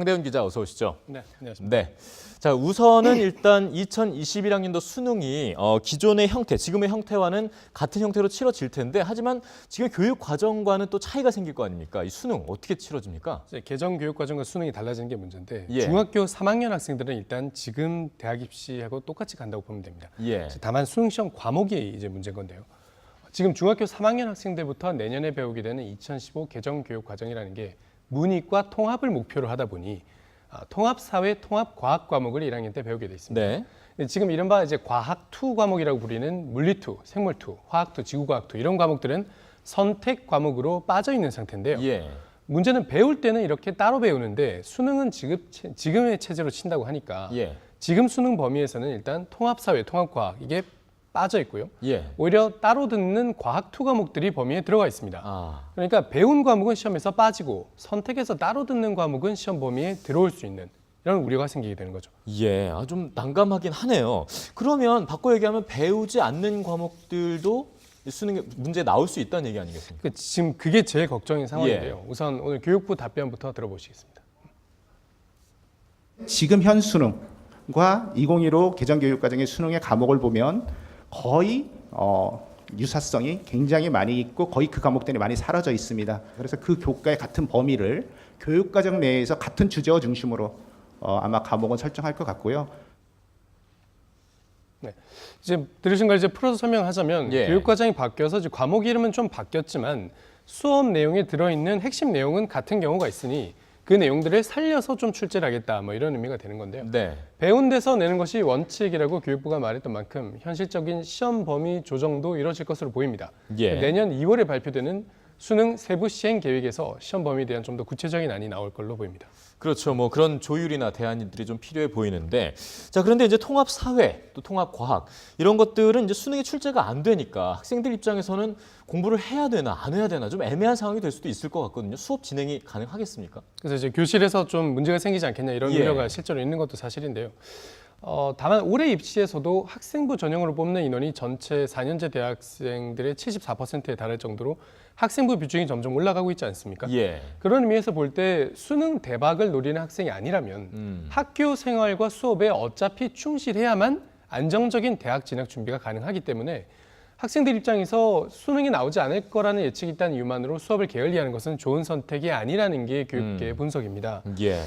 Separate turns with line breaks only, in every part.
황대훈 기자 어서 오시죠.
네, 안녕하십니까.
네. 자, 우선은 일단 2021학년도 수능이 어, 기존의 형태, 지금의 형태와는 같은 형태로 치러질 텐데 하지만 지금 교육 과정과는 또 차이가 생길 거 아닙니까? 이 수능 어떻게 치러집니까?
이제 개정 교육 과정과 수능이 달라지는 게 문제인데
예.
중학교 3학년 학생들은 일단 지금 대학 입시하고 똑같이 간다고 보면 됩니다.
예.
다만 수능 시험 과목이 이제 문제인 건데요. 지금 중학교 3학년 학생들부터 내년에 배우게 되는 2015 개정 교육 과정이라는 게 문이과 통합을 목표로 하다 보니 아, 통합 사회 통합 과학 과목을 1학년 때 배우게 돼 있습니다.
네.
근데 지금 이른바 이제 과학 투 과목이라고 부리는 물리 투, 생물 투, 화학 투, 지구과학 투 이런 과목들은 선택 과목으로 빠져 있는 상태인데요.
예.
문제는 배울 때는 이렇게 따로 배우는데 수능은 지금 지금의 체제로 친다고 하니까
예.
지금 수능 범위에서는 일단 통합사회, 통합과학 이게 빠져 있고요.
예.
오히려 따로 듣는 과학 투 과목들이 범위에 들어가 있습니다.
아.
그러니까 배운 과목은 시험에서 빠지고 선택해서 따로 듣는 과목은 시험 범위에 들어올 수 있는 이런 우려가 생기게 되는 거죠.
예. 아, 좀 난감하긴 하네요. 그러면 바꿔 얘기하면 배우지 않는 과목들도 이 수능에 문제 나올 수 있다는 얘기 아니겠습니까?
그 지금 그게 제일 걱정인
예.
상황인데요. 우선 오늘 교육부 답변부터 들어보시겠습니다.
지금 현 수능과 2015 개정교육과정의 수능의 과목을 보면 거의 어, 유사성이 굉장히 많이 있고 거의 그 과목들이 많이 사라져 있습니다. 그래서 그 교과의 같은 범위를 교육과정 내에서 같은 주제어 중심으로 어, 아마 과목은 설정할 것 같고요.
이제 들으신 걸 이제 풀어서 설명하자면
예.
교육 과정이 바뀌어서 이제 과목 이름은 좀 바뀌었지만 수업 내용에 들어있는 핵심 내용은 같은 경우가 있으니 그 내용들을 살려서 좀 출제를 하겠다 뭐 이런 의미가 되는 건데요.
네.
배운 데서 내는 것이 원칙이라고 교육부가 말했던 만큼 현실적인 시험 범위 조정도 이뤄질 것으로 보입니다.
예.
내년 2월에 발표되는 수능 세부 시행 계획에서 시험 범위에 대한 좀 더 구체적인 안이 나올 걸로 보입니다.
그렇죠. 뭐 그런 조율이나 대안들이 좀 필요해 보이는데 자 그런데 이제 통합 사회 또 통합 과학 이런 것들은 이제 수능에 출제가 안 되니까 학생들 입장에서는 공부를 해야 되나 안 해야 되나 좀 애매한 상황이 될 수도 있을 것 같거든요. 수업 진행이 가능하겠습니까?
그래서 이제 교실에서 좀 문제가 생기지 않겠냐 이런
예.
우려가 실제로 있는 것도 사실인데요. 어, 다만 올해 입시에서도 학생부 전형으로 뽑는 인원이 전체 4년제 대학생들의 74%에 달할 정도로 학생부 비중이 점점 올라가고 있지 않습니까?
예.
그런 의미에서 볼 때 수능 대박을 노리는 학생이 아니라면
음.
학교 생활과 수업에 어차피 충실해야만 안정적인 대학 진학 준비가 가능하기 때문에 학생들 입장에서 수능이 나오지 않을 거라는 예측이 있다는 이유만으로 수업을 게을리하는 것은 좋은 선택이 아니라는 게 교육계의 분석입니다.
예.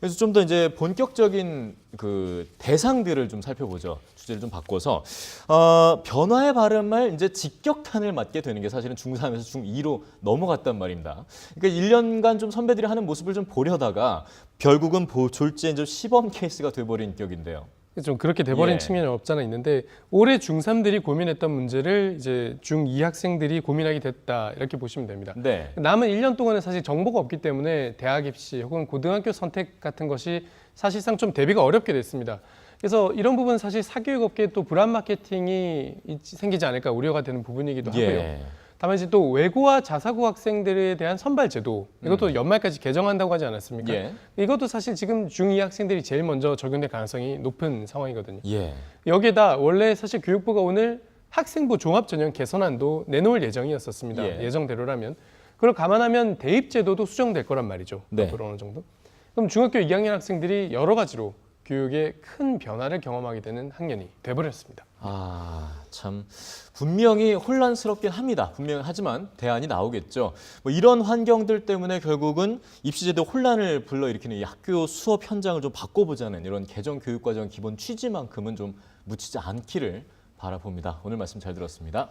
그래서 좀 더 이제 본격적인 그 대상들을 좀 살펴보죠. 주제를 좀 바꿔서 어, 변화의 발음을 이제 직격탄을 맞게 되는 게 사실은 중3에서 중2로 넘어갔단 말입니다. 그러니까 1년간 좀 선배들이 하는 모습을 좀 보려다가 결국은 보, 졸지에 이제 시범 케이스가 돼버린 격인데요.
좀 그렇게 돼버린
예.
측면이 없잖아 있는데 올해 중3들이 고민했던 문제를 이제 중2 학생들이 고민하게 됐다 이렇게 보시면 됩니다.
네.
남은 1년 동안은 사실 정보가 없기 때문에 대학 입시 혹은 고등학교 선택 같은 것이 사실상 좀 대비가 어렵게 됐습니다. 그래서 이런 부분 사실 사교육 업계에 또 불안 마케팅이 있- 생기지 않을까 우려가 되는 부분이기도 하고요.
예.
다만 이제 또 외고와 자사고 학생들에 대한 선발 제도 이것도 연말까지 개정한다고 하지 않았습니까?
예.
이것도 사실 지금 중2 학생들이 제일 먼저 적용될 가능성이 높은 상황이거든요.
예.
여기에다 원래 사실 교육부가 오늘 학생부 종합 전형 개선안도 내놓을 예정이었었습니다.
예.
예정대로라면 그걸 감안하면 대입 제도도 수정될 거란 말이죠.
네.
앞으로 어느 정도. 그럼 중학교 2학년 학생들이 여러 가지로 교육에 큰 변화를 경험하게 되는 학년이 돼버렸습니다.
아, 참 분명히 혼란스럽긴 합니다. 분명 하지만 대안이 나오겠죠. 뭐 이런 환경들 때문에 결국은 입시제도 혼란을 불러일으키는 이 학교 수업 현장을 좀 바꿔보자는 이런 개정 교육과정 기본 취지만큼은 좀 묻히지 않기를 바라봅니다. 오늘 말씀 잘 들었습니다.